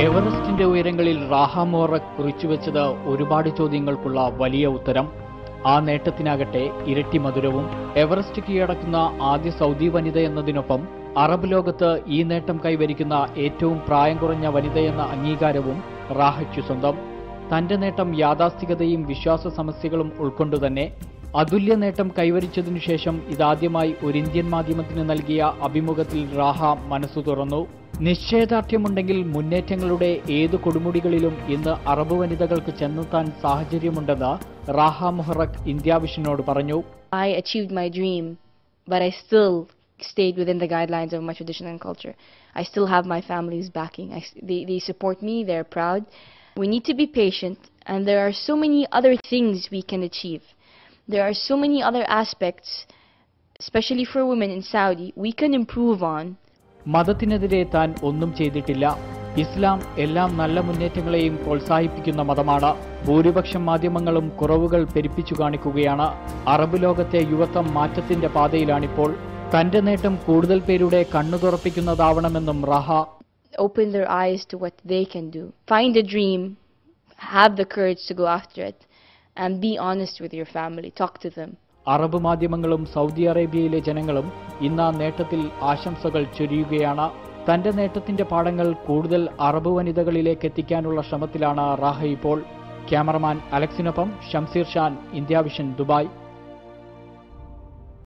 എവറസ്റ്റിന്റെ ഉയരങ്ങളിൽ റാഹാമോറ കുറിച്ചുവെച്ചത് ഒരുപാട് ചോദ്യങ്ങൾക്കുള്ള വലിയ ഉത്തരം. ആ നേട്ടത്തിനാകട്ടെ ഇരട്ടി മധുരവും. എവറസ്റ്റ് കീഴടക്കുന്ന ആദ്യ സൗദി വനിത എന്നതിനൊപ്പം അറബ് ലോകത്ത് ഈ നേട്ടം കൈവരിക്കുന്ന ഏറ്റവും പ്രായം കുറഞ്ഞ വനിതയെന്ന അംഗീകാരവും റാഹയ്ക്കു സ്വന്തം. തന്റെ നേട്ടം യാഥാസ്ഥികതയും വിശ്വാസ സമസ്യകളും ഉൾക്കൊണ്ടുതന്നെ അതുല്യ നേട്ടം കൈവരിച്ചതിനു ശേഷം ഇതാദ്യമായി ഒരു ഇന്ത്യൻ മാധ്യമത്തിന് നൽകിയ അഭിമുഖത്തിൽ റാഹ മനസ്സു തുറന്നു. നിശ്ചയദാർഢ്യമുണ്ടെങ്കിൽ മുന്നേറ്റങ്ങളുടെ ഏത് കൊടുമുടികളിലും ഇന്ന് അറബ് വനിതകൾക്ക് ചെന്നെത്താൻ സാഹചര്യമുണ്ടെന്ന് റാഹ മുഹറക് ഇന്ത്യ വിഷനോട് പറഞ്ഞു I achieved my dream, but I still stayed within the guidelines of my tradition and culture. I still have my family's backing. I, s- they, they support me, they're proud. We need to be patient, and there are so many other things we can achieve. There are so many other aspects, especially for women in Saudi, we can improve on. മതത്തിനെതിരെ താൻ ഒന്നും ചെയ്തിട്ടില്ല. ഇസ്ലാം എല്ലാം നല്ല മുന്നേറ്റങ്ങളെയും പ്രോത്സാഹിപ്പിക്കുന്ന മതമാണ്. ഭൂരിപക്ഷം മാധ്യമങ്ങളും കുറവുകൾ പെരുപ്പിച്ചു കാണിക്കുകയാണ്. അറബ് ലോകത്തെ യുവത്വം മാറ്റത്തിന്റെ പാതയിലാണിപ്പോൾ. തന്റെ നേട്ടം കൂടുതൽ പേരുടെ കണ്ണു തുറപ്പിക്കുന്നതാവണമെന്നും Raha. Open their eyes to what they can do. Find a dream, have the courage to go after it, and be honest with your family. Talk to them. Arab മാധ്യമങ്ങളും സൗദി അറേബ്യയിലെ ജനങ്ങളും ഇന്ന് നേട്ടത്തിൽ ആശംസകൾ ചൊരിയുകയാണ്. തന്റെ നേട്ടത്തിന്റെ പാഠങ്ങൾ കൂടുതൽ അറബ് വനിതകളിലേക്ക് എത്തിക്കാനുള്ള ശ്രമത്തിലാണ് റാഹ ഇപ്പോൾ. Cameraman അലക്സിനൊപ്പം Shamseer Shan India vision Dubai.